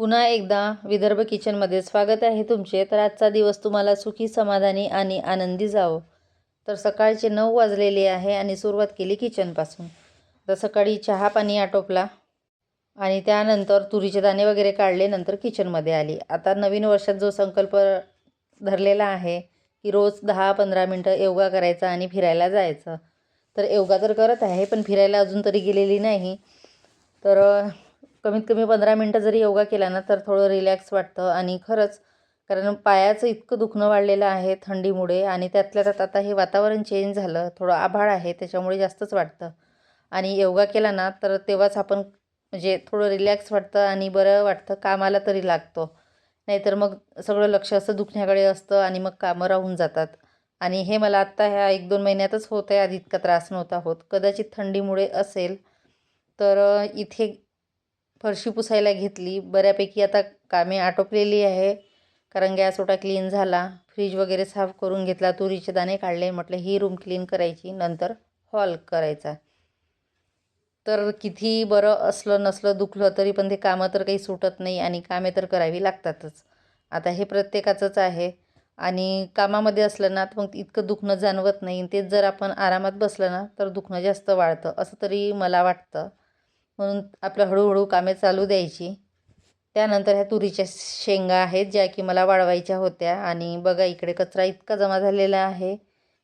पुन्हा एकदा विदर्भ किचनमध्ये स्वागत आहे तुमचे. तर आजचा दिवस तुम्हाला सुखी समाधानी आणि आनंदी जावो. तर सकाळचे नऊ वाजलेले आहे आणि सुरुवात केली किचनपासून. तर सकाळी चहा पाणी आटोपला आणि त्यानंतर तुरीचे दाणे वगैरे काढले नंतर किचनमध्ये आली. आता नवीन वर्षात जो संकल्प धरलेला आहे की रोज दहा पंधरा मिनटं योगा करायचा आणि फिरायला जायचं. तर योगा तर करत आहे पण फिरायला अजून तरी गेलेली नाही. तर कमीत कमी पंधरा मिनटं जरी योगा केला ना तर थोडं रिलॅक्स वाटतं. आणि खरंच कारण पायाचं इतकं दुखणं वाढलेलं आहे थंडीमुळे आणि त्यातल्या त्यात आता हे वातावरण चेंज झालं थोडं आभाळ आहे त्याच्यामुळे जास्तच वाटतं. आणि योगा केला ना तर तेव्हाच आपण म्हणजे थोडं रिलॅक्स वाटतं आणि बरं वाटतं कामाला तरी लागतो. नाहीतर मग सगळं लक्ष असं दुखण्याकडे असतं आणि मग कामं राहून जातात. आणि हे मला आत्ता ह्या एक दोन महिन्यातच होत आहे आधी इतका त्रास नव्हता होत. कदाचित थंडीमुळे असेल तर इथे फरशी पुसायला घेतली. बऱ्यापैकी आता कामे आटोपलेली आहे. कारण गॅस ओटा क्लीन झाला. फ्रीज वगैरे साफ करून घेतला. तुरीचे दाणे काढले. म्हटलं ही रूम क्लीन करायची. नंतर हॉल करायचा. तर किती बरं असलं नसलं दुखलं तरी पण ते कामं तर काही सुटत नाही आणि कामे तर करावी लागतातच. आता हे प्रत्येकाचंच आहे. आणि कामामध्ये असलं ना तर मग इतकं दुखणं जाणवत नाही. तेच जर आपण आरामात बसलं ना तर दुखणं जास्त वाढतं. असं तरी मला वाटतं. म्हणून आपलं हळूहळू कामे चालू द्यायची. त्यानंतर ह्या तुरीच्या शेंगा आहेत ज्या की मला वाळवायच्या होत्या. आणि बघा इकडे कचरा इतका जमा झालेला आहे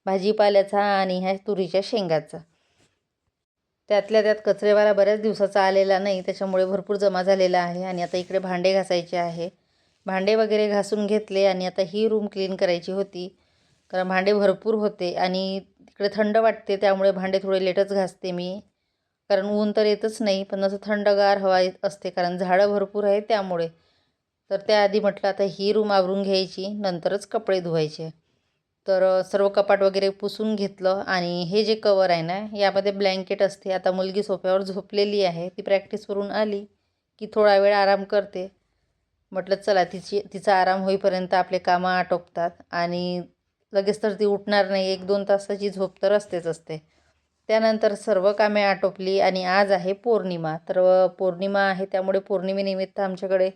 भाजीपाल्याचा आणि ह्या तुरीच्या शेंगाचा. त्यातल्या त्यात कचरेवाला बऱ्याच दिवसाचा आलेला नाही त्याच्यामुळे भरपूर जमा झालेला आहे. आणि आता इकडे भांडे घासायचे आहे. भांडे वगैरे घासून घेतले आणि आता ही रूम क्लीन करायची होती. कारण भांडे भरपूर होते आणि तिकडे थंड वाटते त्यामुळे भांडे थोडे लेटच घासते मी. कारण ऊन तर येतच नाही पण असं थंडगार हवा असते कारण झाडं भरपूर आहे त्यामुळे. तर त्याआधी म्हटलं आता ही रूम आवरून घ्यायची नंतरच कपडे धुवायचे. तर सर्व कपाट वगैरे पुसून घेतलं आणि हे जे कवर आहे ना यामध्ये ब्लँकेट असते. आता मुलगी सोफ्यावर झोपलेली आहे ती प्रॅक्टिसवरून आली की थोडा वेळ आराम करते. म्हटलं चला तिची तिचा आराम होईपर्यंत आपले कामं आटोपतात. आणि लगेच तर ती उठणार नाही एक दोन तासाची झोप तर असतेच असते. त्यानंतर सर्व कामे आटोपली आणि आज आहे पौर्णिमा. तर पौर्णिमा आहे त्यामुळे पौर्णिमेनिमित्त आमच्याकडे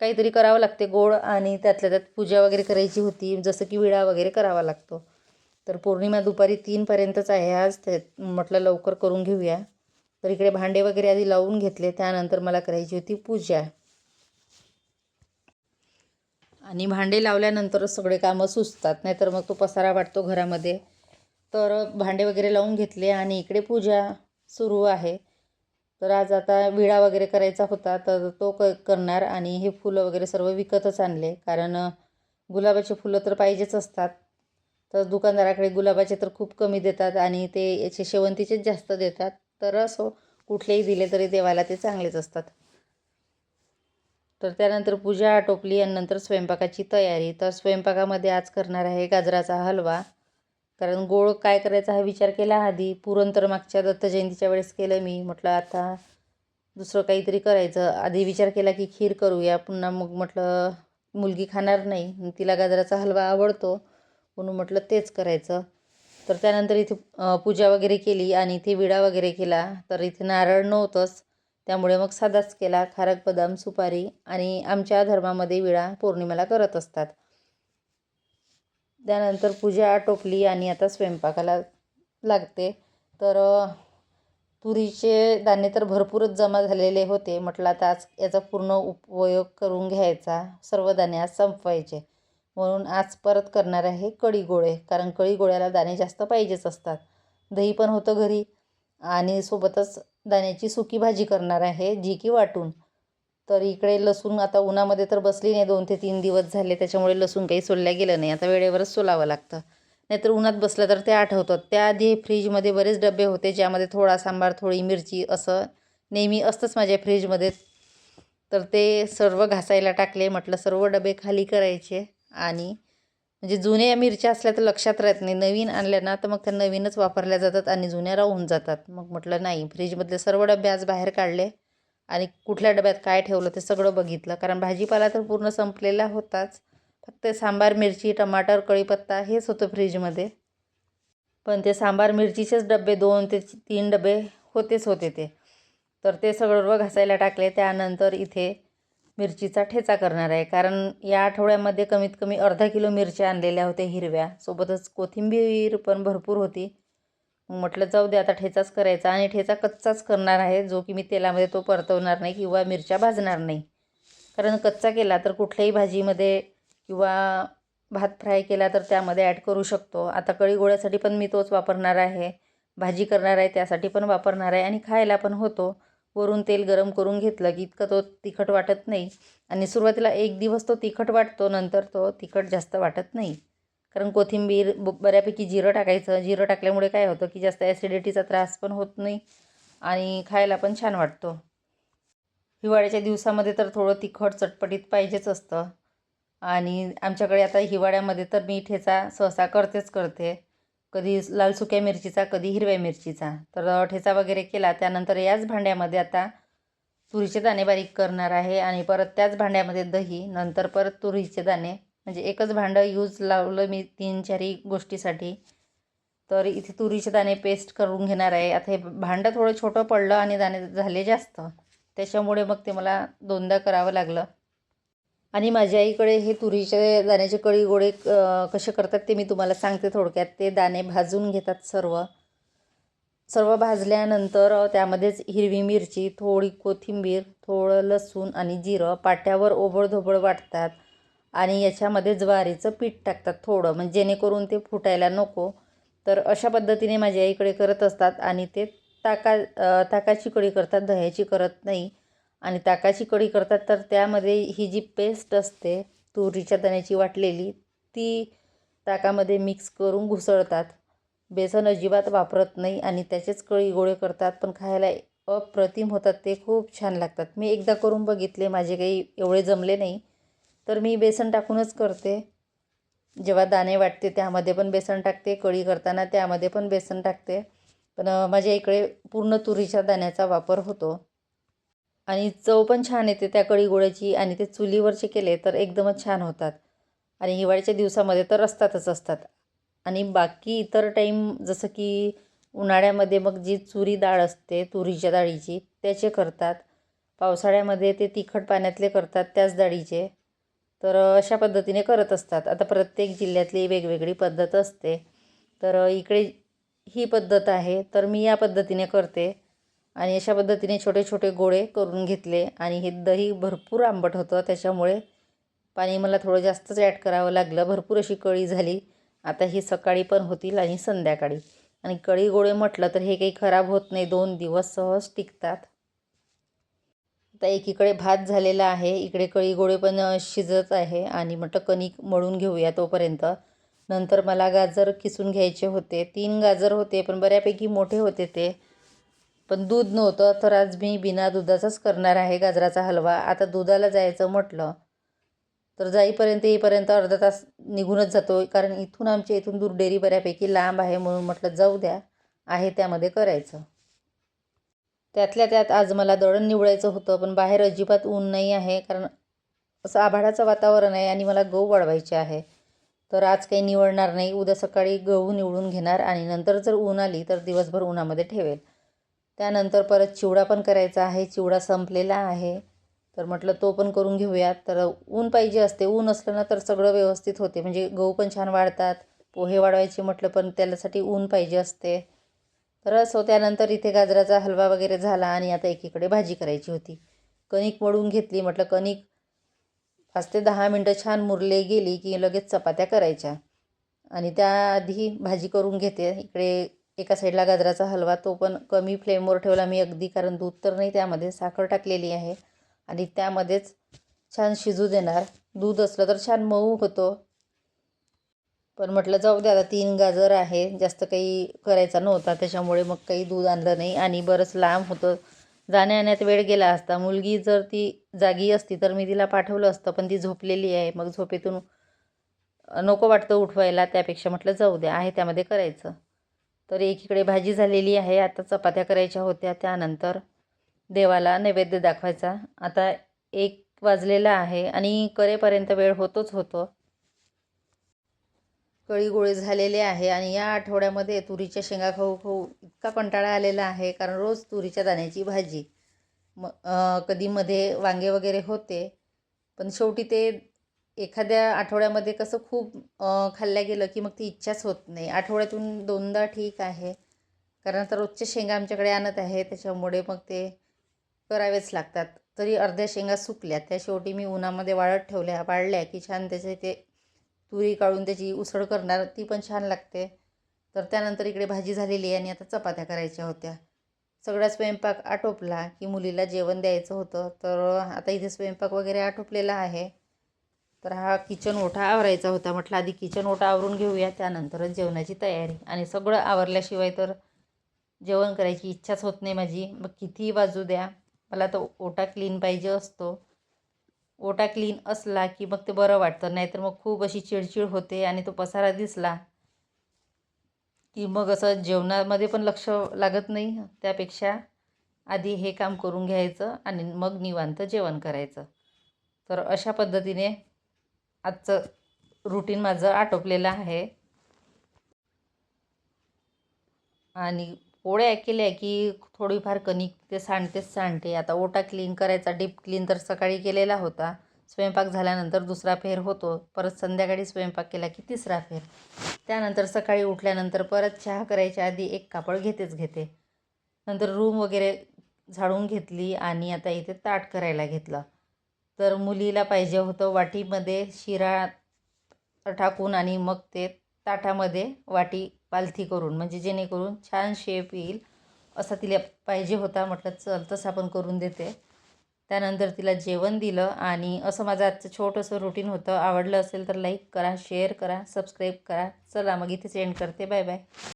काहीतरी करावं लागते गोड आणि त्यातल्या त्यात पूजा वगैरे करायची होती जसं की विडा वगैरे करावा लागतो. तर पौर्णिमा दुपारी तीनपर्यंतच आहे आज ते म्हटलं लवकर करून घेऊया. तर इकडे भांडे वगैरे आधी लावून घेतले त्यानंतर मला करायची होती पूजा. आणि भांडे लावल्यानंतरच सगळे कामं सुचतात नाहीतर मग तो पसारा वाटतो घरामध्ये. तर भांडे वगैरे लावून घेतले आणि इकडे पूजा सुरू आहे. तर आज आता विडा वगैरे करायचा होता तर तो क करणार आणि हे फुलं वगैरे सर्व विकतच आणले. कारण गुलाबाचे फुलं तर पाहिजेच असतात. तर दुकानदाराकडे गुलाबाचे तर खूप कमी देतात आणि ते याचे शेवंतीचेच जास्त देतात. तर असो कुठलेही दिले तरी देवाला ते चांगलेच असतात. तर त्यानंतर पूजा आटोपली आणि नंतर स्वयंपाकाची तयारी. तर स्वयंपाकामध्ये आज करणार आहे गाजराचा हलवा. कारण गोड काय करायचा हा विचार केला आधी. पुरण तर मागच्या दत्त जयंतीच्या वेळेस केलं मी. म्हटलं आता दुसरं काहीतरी करायचं. आधी विचार केला की खीर करूया. पुन्हा मग म्हटलं मुलगी खाणार नाही. तिला गाजराचा हलवा आवडतो. म्हणून म्हटलं तेच करायचं. तर त्यानंतर इथे पूजा वगैरे केली आणि इथे विडा वगैरे केला. तर इथे नारळ नव्हतंच. त्यामुळे मग साधाच केला. खारक बदाम सुपारी आणि आमच्या धर्मामध्ये विळा पौर्णिमेला करत असतात. त्यानंतर पूजा आटोपली आणि आता स्वयंपाकाला लागते. तर तुरीचे दाणे तर भरपूरच जमा झालेले होते. म्हटलं आता आज याचा पूर्ण उपयोग करून घ्यायचा. सर्व दाणे आज संपवायचे. म्हणून आज परत करणार आहे कढी गोळे कारण कढी गोळ्याला दाणे जास्त पाहिजेच असतात. दही पण होतं घरी. आणि सोबतच दाण्याची सुकी भाजी करणार आहे जी की वाटून. तर इकडे लसूण आता उन्हामध्ये तर बसली नाही दोन ते तीन दिवस झाले त्याच्यामुळे लसूण काही सोलल्या गेलं नाही. आता वेळेवरच सोलावं लागतं. नाहीतर उन्हात बसलं तर ते आठवतं. त्याआधी फ्रीजमध्ये बरेच डबे होते ज्यामध्ये थोडा सांबार थोडी मिरची असं नेहमी असतंच माझ्या फ्रीजमध्ये. तर ते सर्व घासायला टाकले म्हटलं सर्व डबे खाली करायचे. आणि म्हणजे जुन्या मिरच्या असल्या तर लक्षात राहत नाही. नवीन आणल्या ना तर मग त्या नवीनच वापरल्या जातात आणि जुन्या राहून जातात. मग म्हटलं नाही फ्रीजमधले सर्व डबे आज बाहेर काढले. आणि कुठल्या डब्यात काय ठेवलं ते सगळं बघितलं. कारण भाजीपाला तर पूर्ण संपलेला होताच. फक्त सांबार मिरची टमाटर कढीपत्ता हेच होतं फ्रीजमध्ये. पण ते सांबार मिरचीचेच डबे दोन ते तीन डबे होतेच होते ते. तर ते सगळं घासायला टाकले. त्यानंतर इथे मिरचीचा ठेचा करणार आहे. कारण या आठवड्यामध्ये कमीत कमी अर्धा किलो मिरच्या आणलेल्या होत्या हिरव्या. सोबतच कोथिंबीर पण भरपूर होती. मग म्हटलं जाऊ दे आता ठेचाच करायचा आणि ठेचा कच्चाच करणार आहे. जो की मी तेलामध्ये तो परतवणार नाही किंवा मिरच्या भाजणार नाही. कारण कच्चा केला तर कुठल्याही भाजीमध्ये किंवा भात फ्राय केला तर त्यामध्ये ॲड करू शकतो. आता कळी गोळ्यासाठी पण मी तोच वापरणार आहे. भाजी करणार आहे त्यासाठी पण वापरणार आहे आणि खायला पण होतो. वरून तेल गरम करून घेतलं की इतकं तो तिखट वाटत नाही. आणि सुरुवातीला एक दिवस तो तिखट वाटतो नंतर तो तिखट जास्त वाटत नाही. कारण कोथिंबीर ब बऱ्यापैकी जिरं टाकायचं. जिरं टाकल्यामुळे काय होतं की जास्त ॲसिडिटीचा त्रास पण होत नाही आणि खायला पण छान वाटतो. हिवाळ्याच्या दिवसामध्ये तर थोडं तिखट चटपटीत पाहिजेच असतं. आणि आमच्याकडे आता हिवाळ्यामध्ये तर मी ठेचा सहसा करतेच करते. कधी लाल सुक्या मिरचीचा कधी हिरव्या मिरचीचा. तर ठेचा वगैरे केला त्यानंतर याच भांड्यामध्ये आता तुरीचे दाणे बारीक करणार आहे आणि परत त्याच भांड्यामध्ये दही नंतर परत तुरीचे दाणे म्हणजे एकच भांडं यूज लावलं मी तीन चारी गोष्टीसाठी. तर इथे तुरीचे दाणे पेस्ट करून घेणार आहे. आता हे भांडं थोडं छोटं पडलं आणि दाणे झाले जास्त. त्याच्यामुळे मग ते मला दोनदा करावं लागलं. आणि माझ्या आईकडे हे तुरीचे दाण्याचे कळी गोळे कसे करतात ते मी तुम्हाला सांगते थोडक्यात. ते दाणे भाजून घेतात सर्व. सर्व भाजल्यानंतर त्यामध्येच हिरवी मिरची थोडी कोथिंबीर थोडं लसूण आणि जिरं पाट्यावर ओबडधोबड वाटतात. आणि याच्यामध्ये ज्वारीचं पीठ टाकतात थोडं. म्हणजे जेणेकरून ते फुटायला नको. तर अशा पद्धतीने माझ्या आईकडे करत असतात आणि ते ताका ताकाची कढी करतात दह्याची करत नाही. आणि ताकाची कढी करतात तर त्यामध्ये ही जी पेस्ट असते तुरीच्या दाण्याची वाटलेली ती ताकामध्ये मिक्स करून घुसळतात. बेसन अजिबात वापरत नाही आणि त्याचेच कळी गोळे करतात पण खायला अप्रतिम होतात. ते खूप छान लागतात. मी एकदा करून बघितले माझे काही एवढे जमले नाही. तर मी बेसन टाकूनच करते. जेव्हा दाणे वाटते त्यामध्ये पण बेसन टाकते कळी करताना त्यामध्ये पण बेसन टाकते. पण माझ्या इकडे पूर्ण तुरीच्या दाण्याचा वापर होतो. आणि चव पण छान येते त्या कळी गोळ्याची आणि ते चुलीवरचे केले तर एकदमच छान होतात. आणि हिवाळ्याच्या दिवसामध्ये तर असतातच असतात. आणि बाकी इतर टाईम जसं की उन्हाळ्यामध्ये मग जी चुरी डाळ असते तुरीच्या डाळीची त्याचे करतात. पावसाळ्यामध्ये ते तिखट पाण्यातले करतात त्याच डाळीचे. तर अशा पद्धतीने करत असतात. आता प्रत्येक जिल्ह्यातली वेगवेगळी पद्धत असते. तर इकडे ही पद्धत आहे. तर मी या पद्धतीने करते आणि अशा पद्धतीने छोटे छोटे गोळे करून घेतले आणि हे दही भरपूर आंबट होतं. त्याच्यामुळे पाणी मला थोडं जास्तच ॲड करावं लागलं. भरपूर अशी कळी झाली. आता ही सकाळी पण होतील आणि संध्याकाळी. आणि कळी गोळे म्हटलं तर हे काही खराब होत नाही. दोन दिवस सहज टिकतात. आता एकीकडे भात झालेला आहे इकडे कळी गोळे पण शिजत आहे आणि म्हटलं कणिक मळून घेऊया तोपर्यंत. नंतर मला गाजर किसून घ्यायचे होते. तीन गाजर होते पण बऱ्यापैकी मोठे होते ते. पण दूध नव्हतं तर आज मी बिना दुधाचाच करणार आहे गाजराचा हलवा. आता दुधाला जायचं म्हटलं तर जाईपर्यंत येईपर्यंत अर्धा तास निघूनच जातो कारण इथून आमच्या इथून दूर डेअरी बऱ्यापैकी लांब आहे म्हणून म्हटलं जाऊ द्या आहे त्यामध्ये करायचं. त्यातल्या त्यात आज मला दळण निवडायचं होतं पण बाहेर अजिबात ऊन नाही आहे कारण असं आभाळाचं वातावरण आहे आणि मला गहू वाढवायचे आहे. तर आज काही निवडणार नाही. उद्या सकाळी गहू निवडून घेणार आणि नंतर जर ऊन आली तर दिवसभर उन्हामध्ये ठेवेल. त्यानंतर परत चिवडा पण करायचा आहे. चिवडा संपलेला आहे. तर म्हटलं तो पण करून घेऊयात तर ऊन पाहिजे असते. ऊन असलं ना तर सगळं व्यवस्थित होते. म्हणजे गहू पण छान वाढतात. पोहे वाढवायचे म्हटलं पण त्याच्यासाठी ऊन पाहिजे असते. रस असो त्यानंतर इथे गाजराचा हलवा वगैरे झाला आणि आता एकीकडे भाजी करायची होती. कणिक मळून घेतली. म्हटलं कणिक पाच ते दहा मिनटं छान मुरले गेली की लगेच चपात्या करायच्या. आणि त्याआधी भाजी करून घेते. इकडे एका साईडला गाजराचा हलवा. तो पण कमी फ्लेमवर ठेवला. मी अगदी कारण दूध तर नाही त्यामध्ये. साखर टाकलेली आहे. आणि त्यामध्येच छान शिजू देणार. दूध असलं तर छान मऊ होतो. पण म्हटलं जाऊ दे आता तीन गाजर आहे जास्त काही करायचा नव्हता त्याच्यामुळे मग काही दूध आणलं नाही आणि बरंच लांब होतं. जाण्यायेण्यात वेळ गेला असता. मुलगी जर ती जागी असती तर मी तिला पाठवलं असतं पण ती झोपलेली आहे. मग झोपेतून नको वाटतं उठवायला त्यापेक्षा म्हटलं जाऊ द्या आहे त्यामध्ये करायचं. तर एकीकडे भाजी झालेली आहे आता चपात्या करायच्या होत्या त्यानंतर देवाला नैवेद्य दाखवायचा. आता एक वाजलेला आहे आणि करेपर्यंत वेळ होतोच होतो. कळी गोळे झालेले आहे आणि या आठवड्यामध्ये तुरीच्या शेंगा खाऊ खाऊ इतका कंटाळा आलेला आहे कारण रोज तुरीच्या दाण्याची भाजी. म कधी मध्ये वांगे वगैरे होते पण शेवटी ते एखाद्या आठवड्यामध्ये कसं खूप खाल्ल्या गेलं की मग ती इच्छाच होत नाही. आठवड्यातून दोनदा ठीक आहे कारण आता रोजच्या शेंगा आमच्याकडे आणत आहे त्याच्यामुळे मग ते करावेच लागतात. तरी अर्ध्या शेंगा सुकल्या त्या शेवटी मी उन्हामध्ये वाळत ठेवल्या वाळल्या की छान त्याचे ते तुरी काढून त्याची उसळ करणार ती पण छान लागते. तर त्यानंतर इकडे भाजी झालेली आहे आणि आता चपात्या करायच्या होत्या. सगळा स्वयंपाक आटोपला की मुलीला जेवण द्यायचं होतं. तर आता इथे स्वयंपाक वगैरे आटोपलेला आहे. तर हा किचन ओठा आवरायचा होता. म्हटलं आधी किचन ओठा आवरून घेऊया. त्यानंतरच जेवणाची तयारी. आणि सगळं आवरल्याशिवाय तर जेवण करायची इच्छाच होत नाही माझी. मग कितीही बाजू द्या. मला तो ओटा क्लीन पाहिजे असतो. ओटा क्लीन असला की मग ते बरं वाटतं. नाहीतर मग खूप अशी चिडचिड होते आणि तो पसारा दिसला की मग असं जेवणामध्ये पण लक्ष लागत नाही. त्यापेक्षा आधी हे काम करून घ्यायचं आणि मग निवांत जेवण करायचं. तर अशा पद्धतीने आजचं रुटीन माझं आटोपलेलं आहे. आणि पोळ्या केल्या की थोडीफार कणिक ते सांडतेच सांडते. आता ओटा क्लीन करायचा डीप क्लीन तर सकाळी केलेला होता. स्वयंपाक झाल्यानंतर दुसरा फेर होतो. परत संध्याकाळी स्वयंपाक केला की तिसरा फेर. त्यानंतर सकाळी उठल्यानंतर परत चहा करायच्या आधी एक कापड घेतेच घेते. नंतर रूम वगैरे झाडून घेतली आणि आता इथे ताट करायला घेतलं. तर मुलीला पाहिजे होतं वाटीमध्ये शिरा टाकून आणि मग ते ताटामध्ये वाटी पालथी करून म्हणजे जेणेकरून छान शेप येईल असा तिला पाहिजे होता. म्हटलं चल तसं आपण करून देते. त्यानंतर तिला जेवण दिलं आणि असं माझं आजचं छोटंसं रुटीन होतं. आवडलं असेल तर लाईक करा शेअर करा सबस्क्राईब करा. चला मग इथेच एंड करते. Bye bye